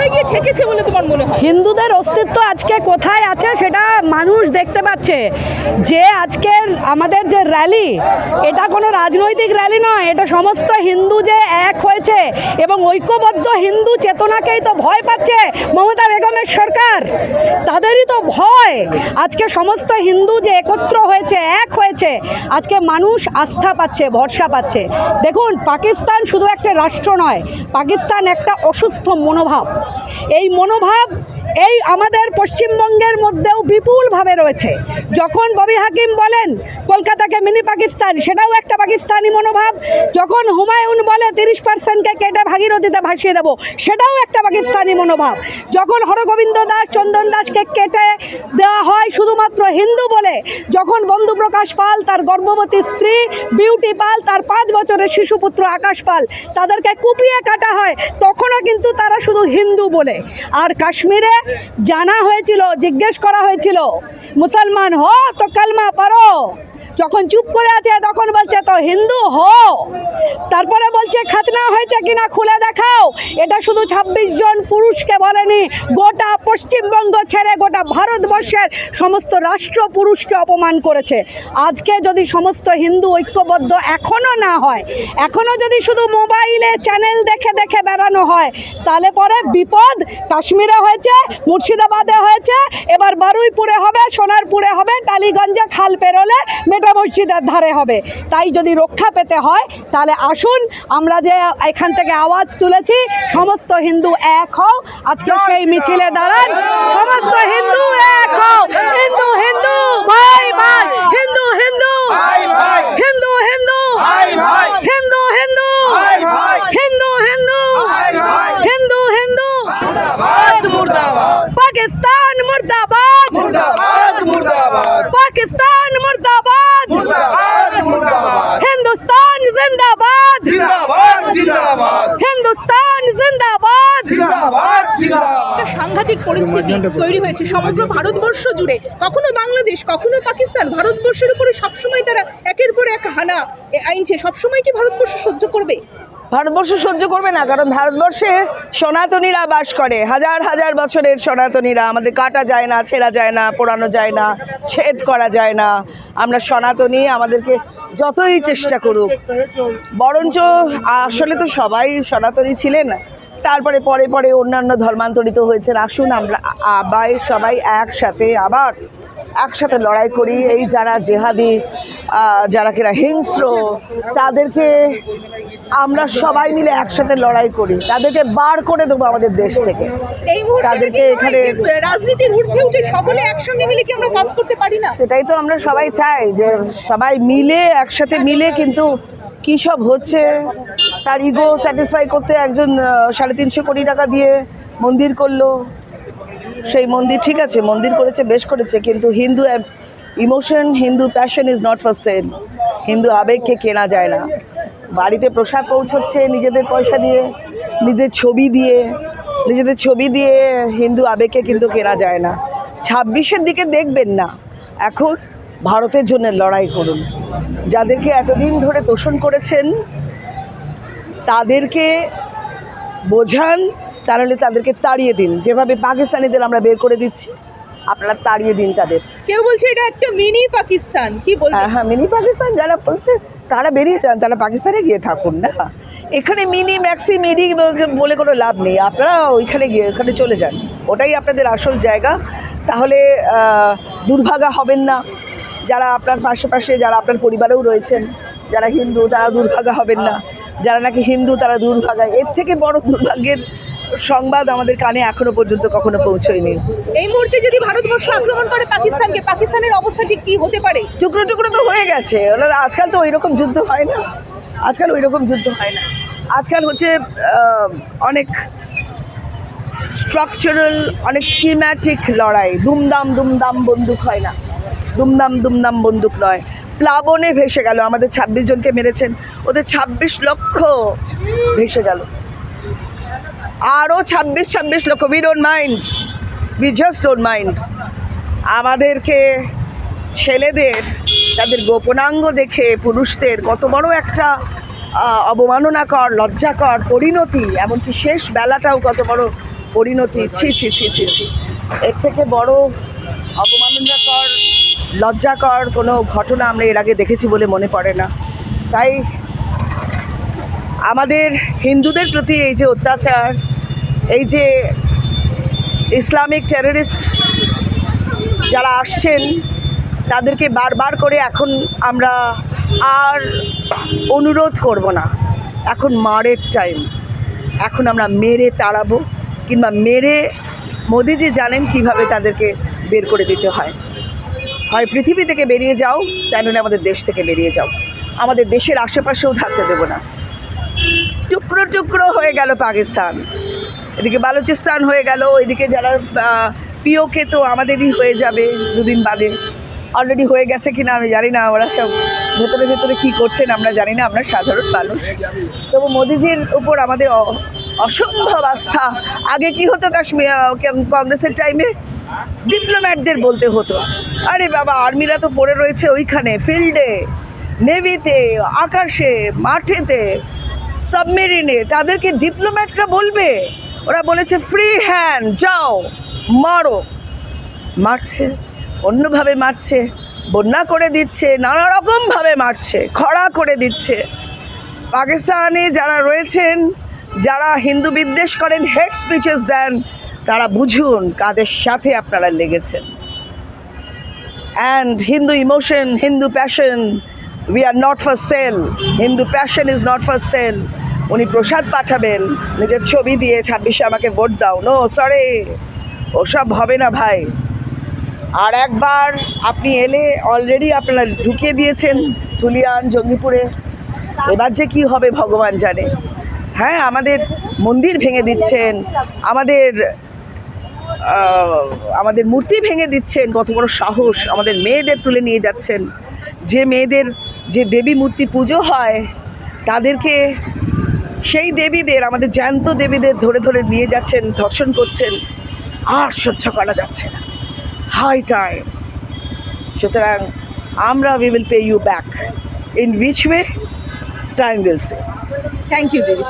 কোথায় গিয়ে ঠেকেছে বলে তোমার মনে হয়? হিন্দুদের অস্তিত্ব আজকে কোথায় আছে সেটা মানুষ দেখতে পাচ্ছে। যে আজকের আমাদের যে র্যালি, এটা কোনো রাজনৈতিক র্যালি নয়, এটা সমস্ত হিন্দু যে এক হয়েছে এবং ঐক্যবদ্ধ হিন্দু চেতনাকেই তো ভয় পাচ্ছে মমতা বেগমের সরকার। তাদেরই তো ভয়। আজকে সমস্ত হিন্দু যে একত্র হয়েছে, এক হয়েছে, আজকে মানুষ আস্থা পাচ্ছে, ভরসা পাচ্ছে। দেখুন, পাকিস্তান শুধু একটা রাষ্ট্র নয়, পাকিস্তান একটা অসুস্থ মনোভাব। এই মনোভাব এই আমাদের পশ্চিমবঙ্গের মধ্যেও বিপুলভাবে রয়েছে। যখন ববি হাকিম বলেন, কলকাতাকে মিনি পাকিস্তান সেটাও একটা পাকিস্তানি মনোভাব। যখন হুমায়ুন বলে, তিরিশ পার্সেন্টকে কেটে ভাগীরথীতে ভাসিয়ে দেবো সেটাও একটা পাকিস্তানি মনোভাব। যখন হরগোবিন্দ দাস, চন্দন দাসকে কেটে দেওয়া হয়, শুধুমাত্র হিন্দু বলে, যখন বন্ধু প্রকাশ পাল, তার গর্ভবতী স্ত্রী বিউটি পাল, তার পাঁচ বছরের শিশুপুত্র আকাশ পাল, তাদেরকে কুপিয়ে কাটা হয়, তখনও কিন্তু তারা শুধু হিন্দু বলে। আর কাশ্মীরে জানা হয়েছিল, জিজ্ঞেস করা হয়েছিল, মুসলমান হো তো কালমা পারো যখন চুপ করে আছে, তখন বলছে, তো হিন্দু হো তারপরে বলছে, খাতনা হয়েছে কিনা খুলে দেখাও। এটা শুধু ছাব্বিশ জন পুরুষকে বলেনি, গোটা পশ্চিমবঙ্গ ছেড়ে গোটা ভারতবর্ষের সমস্ত রাষ্ট্র পুরুষকে অপমান করেছে। আজকে যদি সমস্ত হিন্দু ঐক্যবদ্ধ এখনও না হয় এখনও যদি শুধু মোবাইলে চ্যানেল দেখে দেখে বেড়ানো হয়, তাহলে পরে বিপদ কাশ্মীরে হয়েছে মুর্শিদাবাদে হয়েছে। এবার বারুইপুরে হবে, সোনারপুরে হবে, টালিগঞ্জে খাল পেরোলে মেটা মসজিদের ধারে হবে। তাই যদি রক্ষা পেতে হয়, তাহলে আসুন, আমরা যে এখান থেকে আওয়াজ তুলেছি, সমস্ত হিন্দু এক হও। আজকে সেই মিছিলে দাঁড়ান, সমস্ত হিন্দু এক হও। হিন্দু হিন্দুস্তান জিন্দাবাদ। সাংঘাতিক পরিস্থিতি তৈরি হয়েছে সমগ্র ভারতবর্ষ জুড়ে। কখনো বাংলাদেশ কখনো পাকিস্তান ভারতবর্ষের উপরে সবসময় তারা একের পর এক হানা আইনছে। সবসময় কি ভারতবর্ষ সহ্য করবে? ভারতবর্ষ সহ্য করবে না, কারণ ভারতবর্ষে সনাতনীরা বাস করে। হাজার হাজার বছরের সনাতনীরা। আমাদের কাটা যায় না, ছেঁড়া যায় না, পোড়ানো যায় না, ছেদ করা যায় না। আমরা সনাতনী, আমাদেরকে যতই চেষ্টা করুক। বরঞ্চ আসলে তো সবাই সনাতনী ছিলেন। তারপরে, পরে পরে অন্যান্য ধর্মান্তরিত হয়েছেন। আসুন আমরা আবার সবাই একসাথে আবার একসাথে লড়াই করি এই যারা জেহাদি যারা কিনা হিংস্র তাদেরকে আমরা সবাই মিলে একসাথে লড়াই করি। তাদেরকে বার করে দেবো আমাদের দেশ থেকে। এই তাদেরকে এখানে- রাজনীতির ঊর্ধ্বে উঠে সকলে একসঙ্গে মিলে কি আমরা কাজ করতে পারি না? সেটাই তো আমরা সবাই চাই যে সবাই মিলে একসাথে মিলে কিন্তু কী সব হচ্ছে। তার ইগো স্যাটিসফাই করতে একজন সাড়ে তিনশো কোটি টাকা দিয়ে মন্দির করল। সেই মন্দির ঠিক আছে, মন্দির করেছে, বেশ করেছে, কিন্তু Hindu emotion, Hindu passion is not for sale. Hindu আবেগকে কেনা যায় না। বাড়িতে প্রসাদ পৌঁছচ্ছে নিজেদের পয়সা দিয়ে, নিজেদের ছবি দিয়ে, নিজেদের ছবি দিয়ে হিন্দু আবেগকে কিন্তু কেনা যায় না। ছাব্বিশের দিকে দেখবেন না। এখন ভারতের জন্য লড়াই করুন। যাদেরকে এতদিন ধরে তোষণ করেছেন, তাদেরকে বোঝান তাহলে তাদেরকে তাড়িয়ে দিন। যেভাবে পাকিস্তানিদের আমরা বের করে দিচ্ছি আপনারা তাড়িয়ে দিন তাদের। কেউ বলছে এটা একটা মিনি পাকিস্তান কি বলবে? হ্যাঁ হ্যাঁ মিনি পাকিস্তান যারা বলছে তারা বেরিয়ে যান তারা পাকিস্তানে গিয়ে থাকুন না। এখানে মিনি ম্যাক্সি মিনি বলে কোনো লাভ নেই। আপনারা ওইখানে গিয়ে ওখানে চলে যান। ওটাই আপনাদের আসল জায়গা। তাহলে দুর্ভাগা হবেন না। যারা আপনার পাশে পাশে যারা আপনার পরিবারেও রয়েছেন যারা হিন্দু তারা দুর্ভাগা হবেন না। যারা নাকি হিন্দু তারা দুর্ভাগা। এর থেকে বড় দুর্ভাগ্যের সংবাদ আমাদের কানে এখনও পর্যন্ত কখনো পৌঁছয়নি। এই মুহূর্তে যদি ভারতবর্ষ আক্রমণ করে পাকিস্তানকে পাকিস্তানের অবস্থা ঠিক কি হতে পারে? টুকরো টুকরো তো হয়ে গেছে। ওনারা আজকাল তো ওই রকম যুদ্ধ হয় না। আজকাল ওই রকম যুদ্ধ হয় না। আজকাল হচ্ছে অনেক স্ট্রাকচারাল অনেক স্কিম্যাটিক লড়াই। দুমদাম দুমদাম বন্দুক হয় না। দুমদাম দুমদাম বন্দুক নয়। প্লাবনে ভেসে গেল। আমাদের ছাব্বিশ জনকে মেরেছেন। ওদের ছাব্বিশ লক্ষ ভেসে গেল। আরও ছাব্বিশ ছাব্বিশ lakh we don't mind we just don't mind আমাদেরকে, ছেলেদের, তাদের গোপনাঙ্গ দেখে পুরুষদের কত বড় একটা অবমাননাকর, লজ্জাকর পরিণতি, এমনকি শেষ বেলাটাও কত বড় পরিণতি। ছি ছি ছি ছি ছি। এর থেকে বড় অবমাননাকর, লজ্জাকর কোনো ঘটনা আমরা এর আগে দেখেছি বলে মনে পড়ে না। তাই আমাদের হিন্দুদের প্রতি এই যে অত্যাচার এই যে ইসলামিক টেররিস্ট যারা আসছেন, তাদেরকে বারবার করে এখন আমরা আর অনুরোধ করব না। এখন মারের টাইম এখন আমরা মেরে তাড়াবো কিংবা মেরে মোদিজি জানেন কীভাবে তাদেরকে বের করে দিতে হয়। হয় পৃথিবী থেকে বেরিয়ে যাও, তাই নইলে আমাদের দেশ থেকে বেরিয়ে যাও। আমাদের দেশের আশেপাশেও থাকতে দেবো না। টুকরো টুকরো হয়ে গেল পাকিস্তান। এদিকে বালুচিস্তান হয়ে গেল এদিকে যারা পিওকে তো আমাদেরই হয়ে যাবে দুদিন বাদে। অলরেডি হয়ে গেছে কিনা আমি জানি না, ওরা সব ভেতরে ভেতরে কী করছেন আমরা জানি না, আমরা সাধারণ মানুষ। তবু মোদিজির উপর আমাদের অসম্ভব আস্থা। আগে কি হতো কাশ্মীর কংগ্রেসের টাইমে ডিপ্লোম্যাটদের বলতে হতো। আরে বাবা আর্মিরা তো পড়ে রয়েছে ওইখানে ফিল্ডে নেভিতে আকাশে, মাঠেতে সাবমেরিনে তাদেরকে ডিপ্লোম্যাটরা বলবে? ওরা বলেছে ফ্রি হ্যান্ড যাও, মারো। মারছে, অন্যভাবে মারছে, বন্যা করে দিচ্ছে নানা রকমভাবে মারছে, খরা করে দিচ্ছে। পাকিস্তানে যারা রয়েছেন, যারা হিন্দু বিদ্বেষ করেন হেড স্পিচেস দেন, তারা বুঝুন কাদের সাথে আপনারা লেগেছেন। And Hindu emotion Hindu passion we are not for sale Hindu passion is not for sale উনি প্রসাদ পাঠাবেন। নিজের ছবি দিয়ে ছাব্বিশে আমাকে ভোট দাও। নো সরি ওসব হবে না ভাই। আর একবার আপনি এলে অলরেডি আপনারা ঢুকিয়ে দিয়েছেন ধুলিয়ান, জঙ্গিপুরে। এবার যে কি হবে ভগবান জানে। হ্যাঁ আমাদের মন্দির ভেঙে দিচ্ছেন। আমাদের আমাদের মূর্তি ভেঙে দিচ্ছেন। কত বড় সাহস আমাদের মেয়েদের তুলে নিয়ে যাচ্ছেন। যে মেয়েদের, যে দেবী মূর্তি পুজো হয়, তাদেরকে সেই দেবীদের, আমাদের জ্যান্ত দেবীদের ধরে ধরে নিয়ে যাচ্ছেন, ধর্ষণ করছেন, আর সহ্য করা যাচ্ছে না। হাই টাইম সুতরাং আমরা we will pay you back in which way time will say thank you দিদি